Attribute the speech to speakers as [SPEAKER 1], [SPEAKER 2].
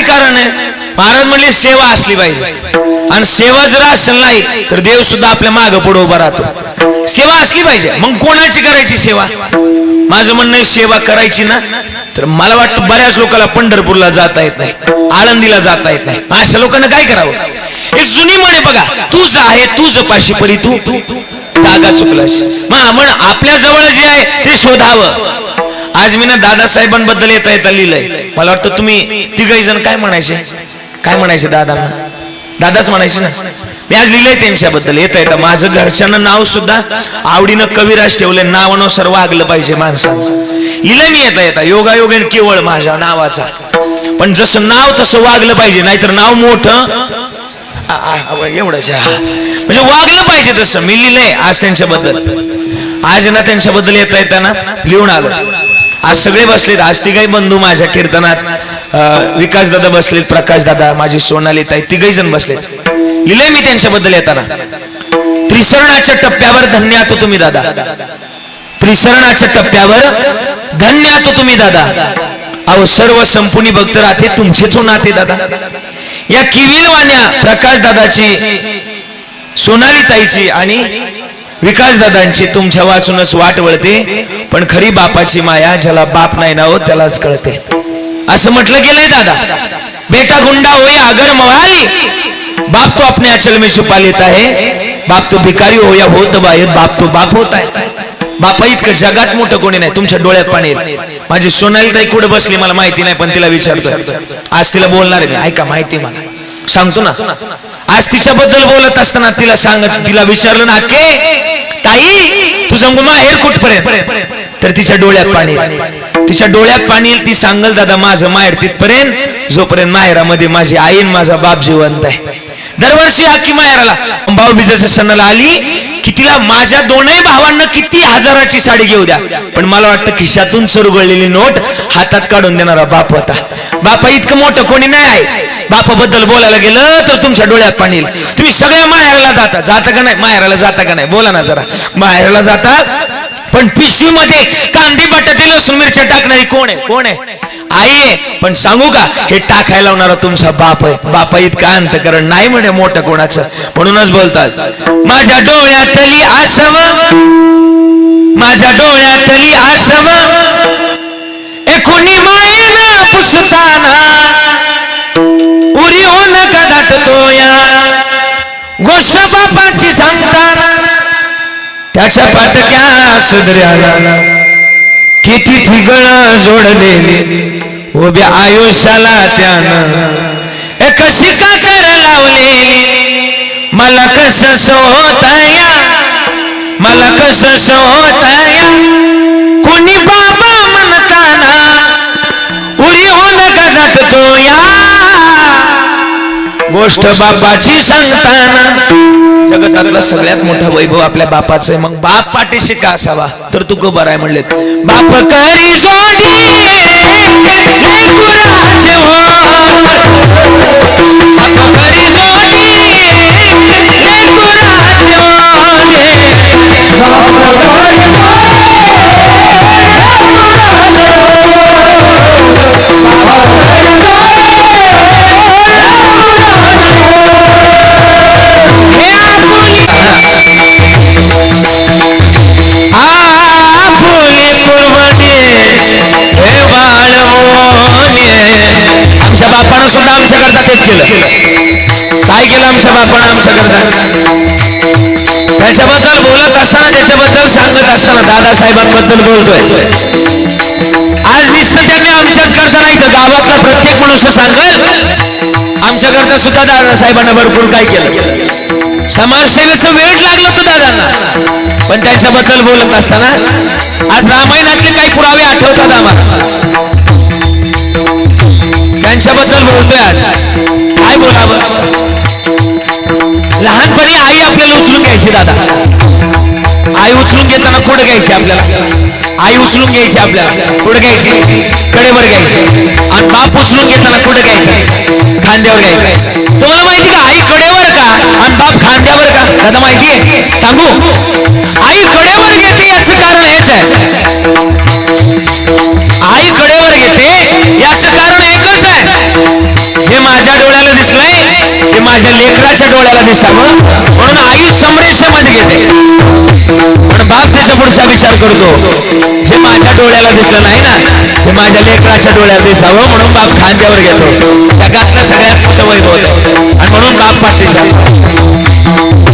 [SPEAKER 1] काय कारण आहे? महाराज म्हणले सेवा असली पाहिजे. आणि सेवा जर असेल नाही तर देव सुद्धा आपल्या माग पुढे उभा राहतो. सेवा असली पाहिजे. मग कोणाची करायची सेवा? माझं म्हणणं सेवा करायची ना. तर मला वाटतं बऱ्याच लोकांना पंढरपूरला जाता येत नाही आळंदीला जाता येत नाही. अशा लोकांना काय करावं? एक जुनी म्हणे बघा. तुझं आहे तुझं पाशी परी तू तू जागा चुकलास. म्हण आपल्या जवळ जे आहे ते शोधावं. आज मी ना दादासाहेबांबद्दल येता येता लिहिलंय. मला वाटतं तुम्ही तिघही जण काय म्हणायचे? काय म्हणायचे दादांना? दादाच म्हणायचे ना? मी आज लिहिलंय त्यांच्याबद्दल येता येतं. माझं घरच्यांना नाव सुद्धा आवडीनं कविराज ठेवलंय. नावानुसार वागलं पाहिजे माणसाचं लिहिलंय मी येता येता. योगायोगेन केवळ माझ्या नावाचा. पण जसं नाव तसं वागलं पाहिजे. नाहीतर नाव मोठं. एवढंच आहे, हा. म्हणजे वागलं पाहिजे तसं. मी लिहिलंय आज त्यांच्याबद्दल. आज ना त्यांच्याबद्दल येता येताना लिहून आलो. आज सगळे बसलेत. आज तिघही बंधू माझ्या कीर्तनात. विकास दादा बसलेत प्रकाश दादा माझी सोनाली ताई तिघही जण बसलेत. लिहिलंय मी त्यांच्याबद्दल येताना. त्रिसरणाच्या टप्प्यावर धन्य आहात तुम्ही दादा. त्रिसरणाच्या टप्प्यावर धन्य आहात तुम्ही दादा. अहो सर्व संपुनी भक्त राहते तुमचेच हो नाते दादा. या किवीरवाण्या प्रकाश दादाची सोनाली ताईची आणि विकासदादांची तुमच्या वाचूनच वाट वळते पण खरी बापाची माया ज्याला बाप नाही ना हो त्यालाच कळते. असं म्हटलं गेलंय दादा. बेटा गुंडा होय आगर मवाल बाप तो अपने अचल में छुपा लेता है बाप तो भिकारी हो या होत बाहेर बाप तो बाप होत आहे. बापा इतकं जगात मोठं कोणी नाही तुमच्या डोळ्यात पाणी माझी सोनाली ताई कुठं बसली मला माहिती नाही पण तिला विचारतो आज तिला बोलणार आहे मी. ऐका माहिती मला. सांगतो ना. आज तिच्याबद्दल बोलत असताना तिला सांगत तिला विचारलं ना के ताई तुझं माहेर कुठपर्यंत? तर तिच्या डोळ्यात पाणी तिच्या डोळ्यात पाणी ती सांगल दादा माझं माहेर तिथपर्यंत जोपर्यंत माहेरामध्ये माझी आई माझा बाप जिवंत आहे. दरवर्षी आखी माहेराला भाऊ बिजाच्या सणाला आली की तिला माझ्या दोनही भावांना किती हजाराची साडी घेऊ द्या. पण मला वाटतं खिशातून चुरगळलेली नोट हातात काढून देणारा बाप होता. बापा इतकं मोठं कोणी नाही आहे. बापाबद्दल बोलायला गेलं तर तुमच्या डोळ्यात पाणी येईल तुम्ही सगळ्या माहेराला जाता. जाता का नाही? माहेराला जाता का नाही? बोला ना जरा. माहेराला जाता. पण पिशवीमध्ये कांदी बटाटे लसूण मिरच्या टाकणारी कोण आहे? कोण आहे? आई आहे. पण सांगू का? हे टाकायला लावणारा तुमचा बाप आहे. बापा इतका अंतकरण नाही म्हणे मोठं कोणाचं. म्हणूनच बोलतात माझ्या डोळ्यातली आसव माझ्या डोळ्यातली आसव एकुणी मायेला पुसताना गोष्ट बापाची सांगताना त्याच्या पाटक्या सुधऱ्याला किती फिगळ जोडलेली उभ्या आयुष्याला त्यानं एक शिका कर लावले मला कस सोताया मला कस सोताया गोष्ट बापाची सांगताना. जगतातला सगळ्यात मोठा वैभव आपल्या बापाचं आहे. मग बाप पाठीशी का असावा? तर तू गबर आहे म्हणले बाप करी जोडी तेच केलं. काय केलं आमच्या बापानं आमच्या करता त्याच्याबद्दल बोलत असताना त्याच्याबद्दल सांगत असताना दादासाहेबांबद्दल बोलतोय. आज नुसतं त्यांनी आमच्याच करता नाही तर गावातला प्रत्येक मनुष्य सांगेल आमच्या करता सुद्धा दादासाहेबांना भरपूर काय केलं. समाजसेवेचं वेळ लागलं होतं दादांना. पण त्यांच्याबद्दल बोलत असताना आज रामायणातले काही पुरावे आठवतात आम्हाला. बोलतोय आज. काय बोलावं लहानपणी आई आपल्याला उचलून घ्यायची दादा. आई उचलून घेताना कुठं घ्यायची आपल्याला? आई उचलून घ्यायची आपल्याला. कुठं घ्यायची? कडेवर घ्यायची. आणि बाप उचलून घेताना कुठं घ्यायचं? खांद्यावर घ्यायचं. तुम्हाला माहिती का आई कडेवर का आणि बाप खांद्यावर का? दादा माहिती आहे? सांगू? आई कडेवर घेते याचं कारण हेच आहे आहे. माझ्या लेकराच्या डोळ्याला दिसावं म्हणून. आई संप्रेषण घेते. पण बाप त्याच्या पुढचा विचार करतो हे माझ्या डोळ्याला दिसलं नाही ना? ते माझ्या लेकराच्या डोळ्याला दिसावं म्हणून बाप खांद्यावर घेतो. जगातलं सगळ्यात मोठं वैभव आणि म्हणून बाप पाठीशी